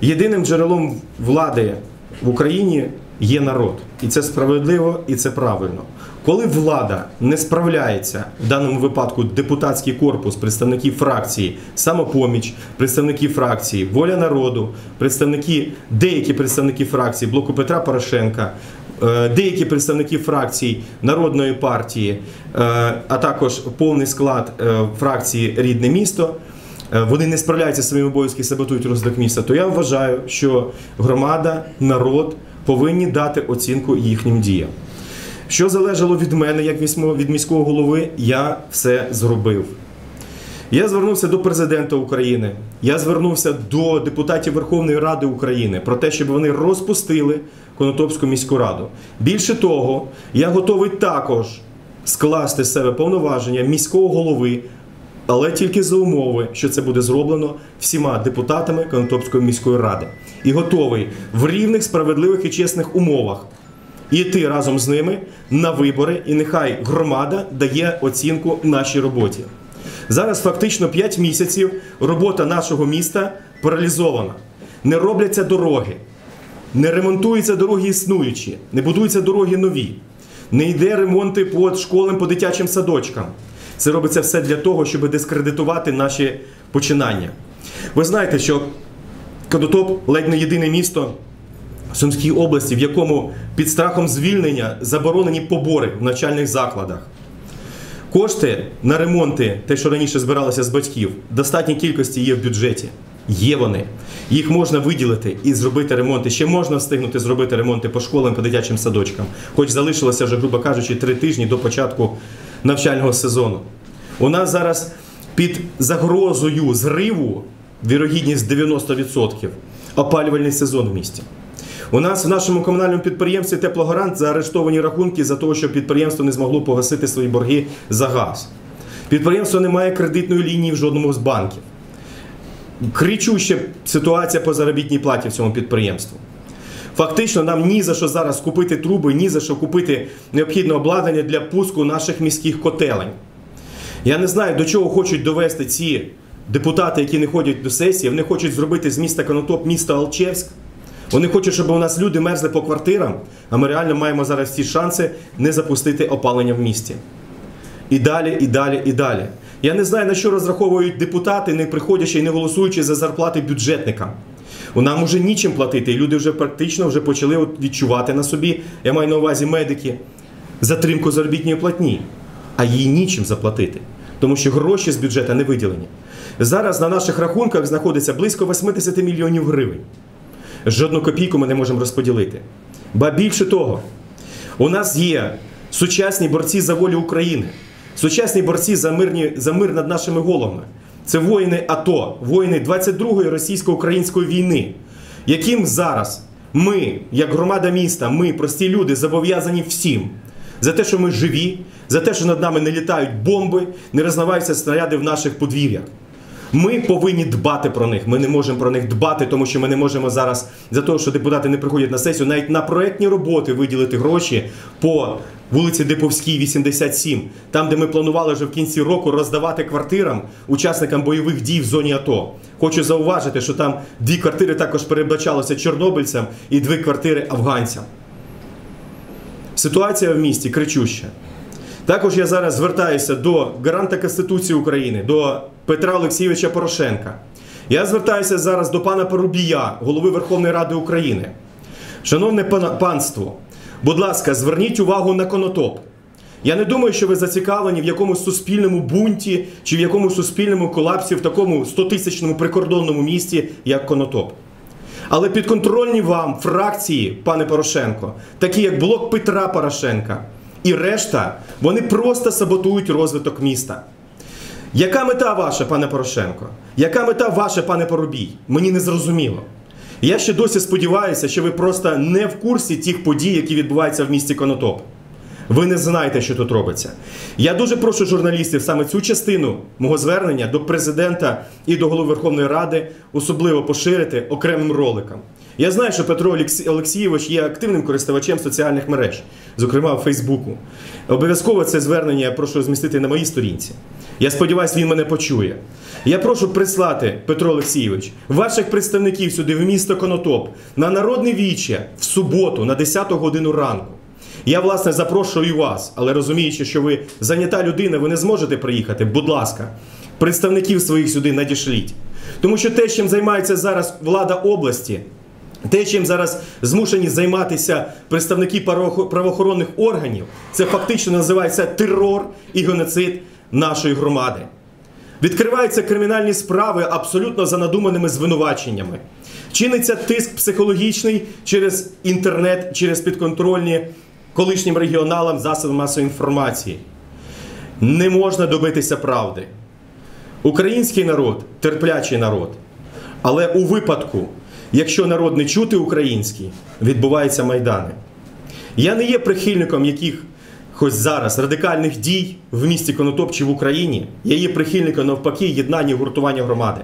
Єдиним джерелом влади в Україні є народ. І це справедливо, і це правильно. Коли влада не справляється, в даному випадку депутатський корпус, представники фракції, самопоміч, представники фракції, воля народу, представники, деякі представники фракції блоку Петра Порошенка, е, деякі представники фракцій Народної партії, е, а також повний склад е, фракції Рідне місто вони не справляються зі своїми обов'язками, саботують розвиток міста, то я вважаю, що громада, народ повинні дати оцінку їхнім діям. Що залежало від мене, як від міського голови, я все зробив. Я звернувся до президента України, я звернувся до депутатів Верховної Ради України про те, щоб вони розпустили Конотопську міську раду. Більше того, я готовий також скласти з себе повноваження міського голови, але тільки за умови, що це буде зроблено всіма депутатами Конотопської міської ради. І готовий в рівних, справедливих і чесних умовах йти разом з ними на вибори, і нехай громада дає оцінку нашій роботі. Зараз фактично 5 місяців робота нашого міста паралізована. Не робляться дороги, не ремонтуються дороги існуючі, не будуються дороги нові, не йде ремонти по школам, по дитячим садочкам. Це робиться все для того, щоб дискредитувати наші починання. Ви знаєте, що Конотоп ледь не єдине місто в Сумській області, в якому під страхом звільнення заборонені побори в навчальних закладах. Кошти на ремонти, те, що раніше збиралося з батьків, достатній кількості є в бюджеті. Є вони. Їх можна виділити і зробити ремонти. Ще можна встигнути зробити ремонти по школам, по дитячим садочкам. Хоч залишилося вже, грубо кажучи, три тижні до початку навчального сезону. У нас зараз під загрозою зриву, вірогідність 90%, опалювальний сезон в місті. У нас в нашому комунальному підприємстві Теплогарант заарештовані рахунки за те, що підприємство не змогло погасити свої борги за газ. Підприємство не має кредитної лінії в жодному з банків. Кричуща ситуація по заробітній платі в цьому підприємству. Фактично, нам ні за що зараз купити труби, ні за що купити необхідне обладнання для пуску наших міських котелень. Я не знаю, до чого хочуть довести ці депутати, які не ходять до сесії. Вони хочуть зробити з міста Конотоп місто Алчевськ. Вони хочуть, щоб у нас люди мерзли по квартирам, а ми реально маємо зараз всі шанси не запустити опалення в місті. І далі, і далі, і далі. Я не знаю, на що розраховують депутати, не приходячи і не голосуючи за зарплати бюджетникам. Нам уже нічим платити, і люди вже практично вже почали відчувати на собі, я маю на увазі медики, затримку заробітної платні, а їй нічим заплатити, тому що гроші з бюджету не виділені. Зараз на наших рахунках знаходиться близько 80 мільйонів гривень. Жодну копійку ми не можемо розподілити. Ба більше того, у нас є сучасні борці за волю України, сучасні борці за, мирні, за мир над нашими головами. Це воїни АТО, воїни 22-ї російсько-української війни, яким зараз ми, як громада міста, ми, прості люди, зобов'язані всім за те, що ми живі, за те, що над нами не літають бомби, не рознаваються снаряди в наших подвір'ях. Ми повинні дбати про них. Ми не можемо про них дбати, тому що ми не можемо зараз за те, що депутати не приходять на сесію, навіть на проектні роботи виділити гроші по вулиці Диповській, 87, там, де ми планували вже в кінці року роздавати квартирам учасникам бойових дій в зоні АТО. Хочу зауважити, що там дві квартири також передбачалося чорнобильцям і дві квартири афганцям. Ситуація в місті кричуща. Також я зараз звертаюся до гаранта Конституції України, до Петра Олексійовича Порошенка. Я звертаюся зараз до пана Порубія, голови Верховної Ради України. Шановне панство, будь ласка, зверніть увагу на конотоп. Я не думаю, що ви зацікавлені в якомусь суспільному бунті чи в якомусь суспільному колапсі в такому 100-тисячному прикордонному місті, як Конотоп. Але підконтрольні вам фракції, пане Порошенко, такі як блок Петра Порошенка і решта, вони просто саботують розвиток міста. Яка мета ваша, пане Порошенко? Яка мета ваша, пане Поробій? Мені не зрозуміло. Я ще досі сподіваюся, що ви просто не в курсі тих подій, які відбуваються в місті Конотоп. Ви не знаєте, що тут робиться. Я дуже прошу журналістів саме цю частину мого звернення до президента і до голови Верховної Ради особливо поширити окремим роликом. Я знаю, що Петро Олексійович є активним користувачем соціальних мереж, зокрема в Фейсбуку. Обов'язково це звернення я прошу змістити на моїй сторінці. Я сподіваюся, він мене почує. Я прошу прислати, Петро Олексійович, ваших представників сюди в місто Конотоп на народне віче в суботу на 10 годину ранку. Я, власне, запрошую вас, але розуміючи, що ви зайнята людина, ви не зможете приїхати. Будь ласка, представників своїх сюди надішліть. Тому що те, чим займається зараз влада області, те, чим зараз змушені займатися представники правоохо- правоохоронних органів, це фактично називається терор і геноцид нашої громади. Відкриваються кримінальні справи абсолютно за надуманими звинуваченнями. Чиниться тиск психологічний через інтернет, через підконтрольні колишнім регіоналам засоби масової інформації. Не можна добитися правди. Український народ терплячий народ. Але у випадку, якщо народ не чути український, відбуваються майдани. Я не є прихильником яких хоч зараз радикальних дій в місті Конотоп чи в Україні. Я є прихильником навпаки єднання і гуртування громади.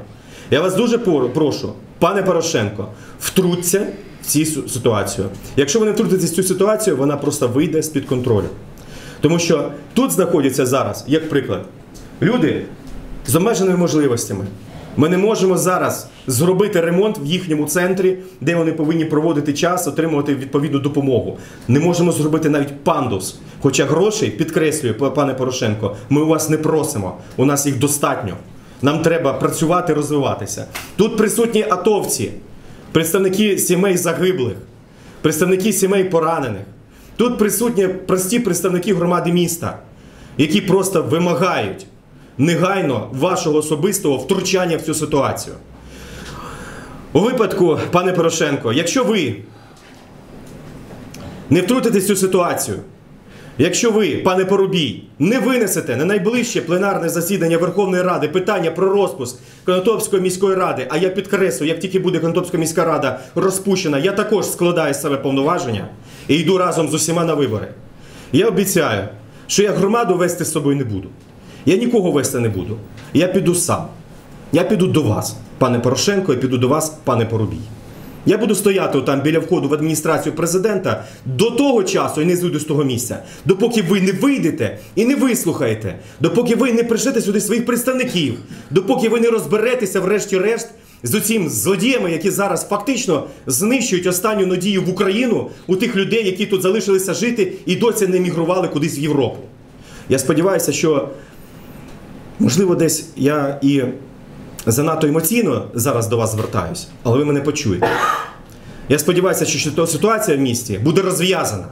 Я вас дуже прошу, пане Порошенко, втруться в цю ситуацію. Якщо ви не втрутитесь в цю ситуацію, вона просто вийде з-під контролю. Тому що тут знаходяться зараз, як приклад, люди з обмеженими можливостями. Ми не можемо зараз зробити ремонт в їхньому центрі, де вони повинні проводити час, отримувати відповідну допомогу. Не можемо зробити навіть пандус. Хоча грошей, підкреслюю, пане Порошенко, ми у вас не просимо. У нас їх достатньо. Нам треба працювати, розвиватися. Тут присутні атовці, представники сімей загиблих, представники сімей поранених. Тут присутні прості представники громади міста, які просто вимагають негайно вашого особистого втручання в цю ситуацію. У випадку, пане Порошенко, якщо ви не втрутитесь цю ситуацію, якщо ви, пане Порубій, не винесете на найближче пленарне засідання Верховної Ради питання про розпуск Конотопської міської ради, а я підкреслю, як тільки буде Конотопська міська рада розпущена, я також складаю з себе повноваження і йду разом з усіма на вибори. Я обіцяю, що я громаду вести з собою не буду. Я нікого вести не буду. Я піду сам. Я піду до вас, пане Порошенко, і піду до вас, пане Порубій. Я буду стояти там біля входу в адміністрацію президента до того часу і не зійду з того місця, допоки ви не вийдете і не вислухаєте, допоки ви не пришлете сюди своїх представників, допоки ви не розберетеся, врешті-решт, з оцім злодіями, які зараз фактично знищують останню надію в Україну у тих людей, які тут залишилися жити і досі не мігрували кудись в Європу. Я сподіваюся, що можливо десь я і занадто емоційно зараз до вас звертаюсь, але ви мене почуєте. Я сподіваюся, що ситуація в місті буде розв'язана.